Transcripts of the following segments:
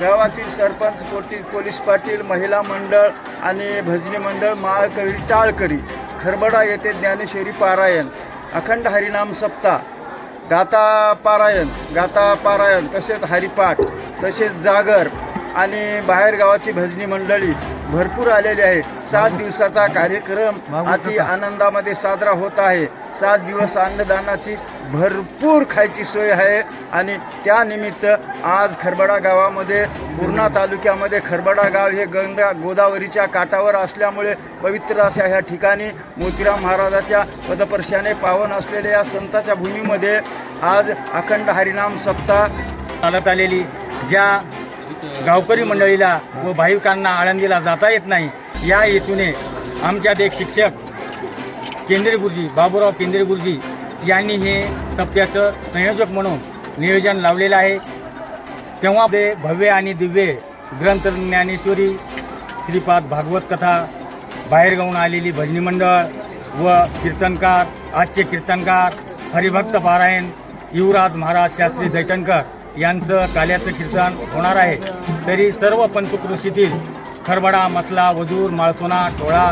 गावातील सरपंच पोटी पोलीस पाटील महिला मंडळ आणि भजनी मंडळ माळकरी टाळकरी खरबडा येथे ज्ञानेश्वरी पारायण अखंड हरिनाम सप्ताह गाता पारायण गाता पारायण तसेच हरिपाठ तसेच जागर आणि बाहेरगावाची भजनी मंडळी भरपूर आलेली आहे. सात दिवसाचा कार्यक्रम अति आनंदामध्ये साजरा होत आहे. सात दिवस अन्नदानाची भरपूर खायची सोय आहे आणि त्यानिमित्त आज खरबडा गावामध्ये पूर्णा तालुक्यामध्ये खरबडा गाव हे गंगा गोदावरीच्या काठावर असल्यामुळे पवित्र अशा ह्या ठिकाणी मोतीराम महाराजाच्या पदपर्शाने पावन असलेल्या या संताच्या भूमीमध्ये आज अखंड हरिनाम सप्ताह चालत आलेली. ज्या गावकरी मंडळीला व भाविकांना आळंदीला जाता येत नाही. या हेतूने आमच्यात एक शिक्षक केंद्रे गुरुजी बाबूराव केंद्रे गुरुजी यांनी हे सप्त्याचं संयोजक म्हणून नियोजन लावलेलं आहे. तेव्हा ते भव्य आणि दिव्य ग्रंथ ज्ञानेश्वरी श्रीपाद भागवत कथा बाहेरगावून आलेली भजनी मंडळ व कीर्तनकार आजचे कीर्तनकार हरिभक्त पारायण युवराज महाराज शास्त्री दैटणकर यांचं काल्याचं कीर्तन होणार आहे. तरी सर्व पंचकृषीतील खरबडा मसला वजूर माळसोना टोळा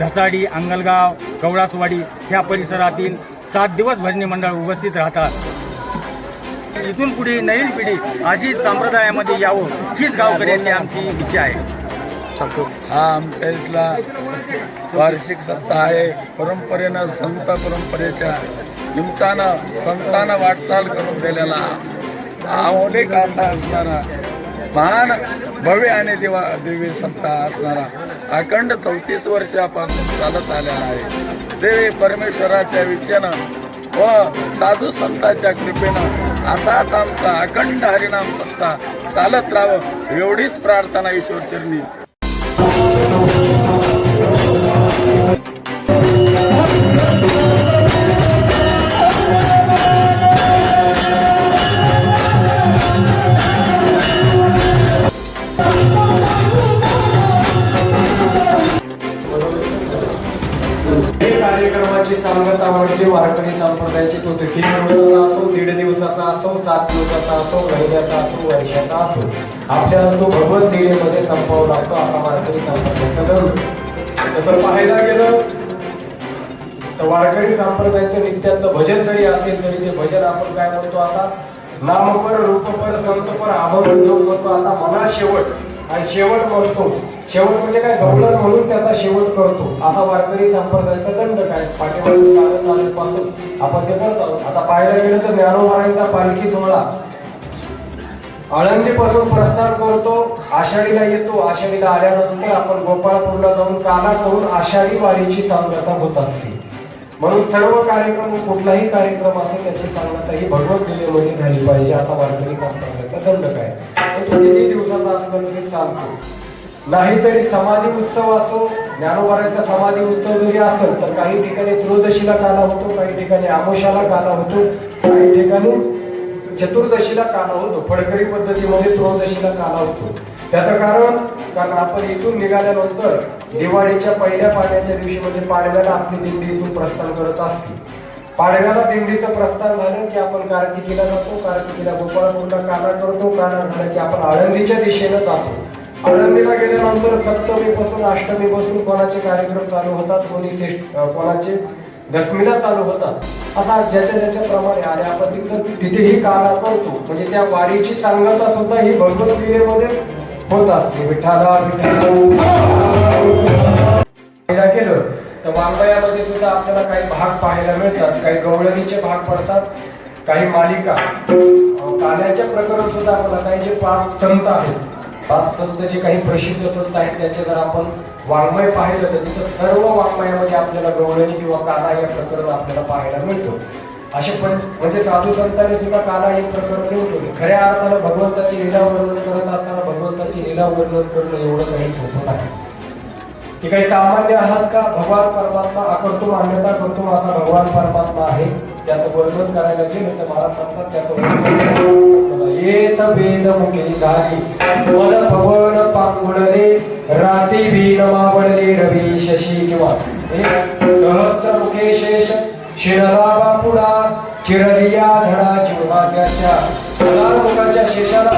ढसाडी अंगलगाव कवळासवाडी ह्या परिसरातील सात दिवस भजनी मंडळ उपस्थित राहतात. इथून पुढे नवीन पिढी अशीच संप्रदायामध्ये यावं हीच गावकऱ्यांची आमची इच्छा आहे. हा आमच्या इथला वार्षिक सप्ताह आहे. परंपरेनं संत परंपरेच्या निमित्तानं संतांना वाटचाल करून दिलेला अनेक असा असणारा महान भव्य आणि देवा दिव्य सत्ता असणारा अखंड चौतीस वर्षापासून चालत आलेला आहे. देवी परमेश्वराच्या विचानं व साधू संतांच्या कृपेनं असाच आमचा अखंड हरिनाम सत्ता चालत राहावं एवढीच प्रार्थना ईश्वर चरणी. सांगत आवडते वारकरी संप्रदायाची तो देखील दिवसाचा असो दीड दिवसाचा असो सात दिवसाचा असो महिन्याचा असो वर्षाचा असो. आपल्याला तो भगवत दिलेमध्ये संपवला लागतो आपला वारकरी संप्रदायाचा धर्म. तसं पाहायला गेलं तर वारकरी संप्रदायाचं नित्यातलं भजन जरी असेल तरी ते भजन आपण काय म्हणतो आता? नामपर रूपपर संतपर आभरण म्हणतो आता मना शेवट आणि शेवट करतो. शेवट म्हणजे काय? गवळण म्हणून त्याचा शेवट करतो. असा वारकरी संप्रदायाचा दंड काय? पाठीपासून आपण ते करत आहोत. आता पाहायला गेलं तर ज्ञानोबारांचा पालखी सोहळा आळंदी पासून प्रस्थान करतो. आषाढीला येतो. आषाढीला आल्यानंतर आपण गोपाळपूरला जाऊन काला करून आषाढी वारीची सांगता होत असते म्हणून सर्व कार्यक्रम कुठलाही कार्यक्रम असेल त्याची सांगता ही भगवत दिलेमध्ये झाली पाहिजे. आता वारकरी संप्रदायाचा दंड काय? पण मी किती चालतो. नाहीतरी समाधी उत्सव असो ज्ञानोबारांचा समाधी उत्सव जरी असेल तर काही ठिकाणी त्रयोदशीला काला होतो काही ठिकाणी आमोशाला काला होतो काही ठिकाणी चतुर्दशीला काला होतो फडकरी पद्धतीमध्ये त्रयोदशीला काला होतो. त्याचं कारण कारण आपण इथून निघाल्यानंतर दिवाळीच्या पहिल्या पाण्याच्या दिवशी म्हणजे पाडव्याला आपली दिंडी इथून प्रस्थान करत असते. पाडव्याला दिंडीचं प्रस्थान झालं की आपण कार्तिकीला जातो कार्तिकीला गोपाळपूरला काना करतो काना झालं की आपण आळंदीच्या दिशेनं जातो. आळंदीला गेल्यानंतर सप्तमी पासून अष्टमी पासून कोणाचे कार्यक्रम चालू होतात कोणी ते कोणाचे दशमीला चालू होतात? आता ज्याच्या ज्याच्या प्रमाणे आणि आपण तिथं तिथेही काना करतो म्हणजे त्या वारीची सांगता सुद्धा ही भगवत गीतेमध्ये होत असते. विठाला विठाला केलं तर वाङ्मयामध्ये सुद्धा आपल्याला काही भाग पाहायला मिळतात. काही गवळणीचे भाग पडतात काही मालिका. अं, काल्याच्या प्रकरण सुद्धा आपल्याला काही जे पाच संत आहेत पाच संत जे काही प्रसिद्ध संत आहेत त्याचे जर आपण वाङ्मय पाहिलं तर तिथं सर्व वाङ्मयामध्ये आपल्याला गवळणी किंवा काला या प्रकरण आपल्याला पाहायला मिळतो. असे पण म्हणजे साधू संतांनी सुद्धा काला हे प्रकरण निवडले खऱ्या अर्थानं भगवंताची लीला वर्णन करत असताना भगवंताची लीला वर्णन करणं एवढं काही सोपं नाही. ते काही सामान्य आहात का? भगवान परमात्मा आकर्तो मान्यता करतो असा भगवान परमात्मा आहे. त्याचं वर्णन करायला गेलं तर महाराज सांगतात त्याचं येत वेद मुखे झाली. मन पवन पांगुडले राती भीन मावळले रवी शशी किंवा. सहस्त्र मुखे शेष शिरला बापुडा चिरलिया धडा चिरवाग्याच्या मुखाच्या शेषाला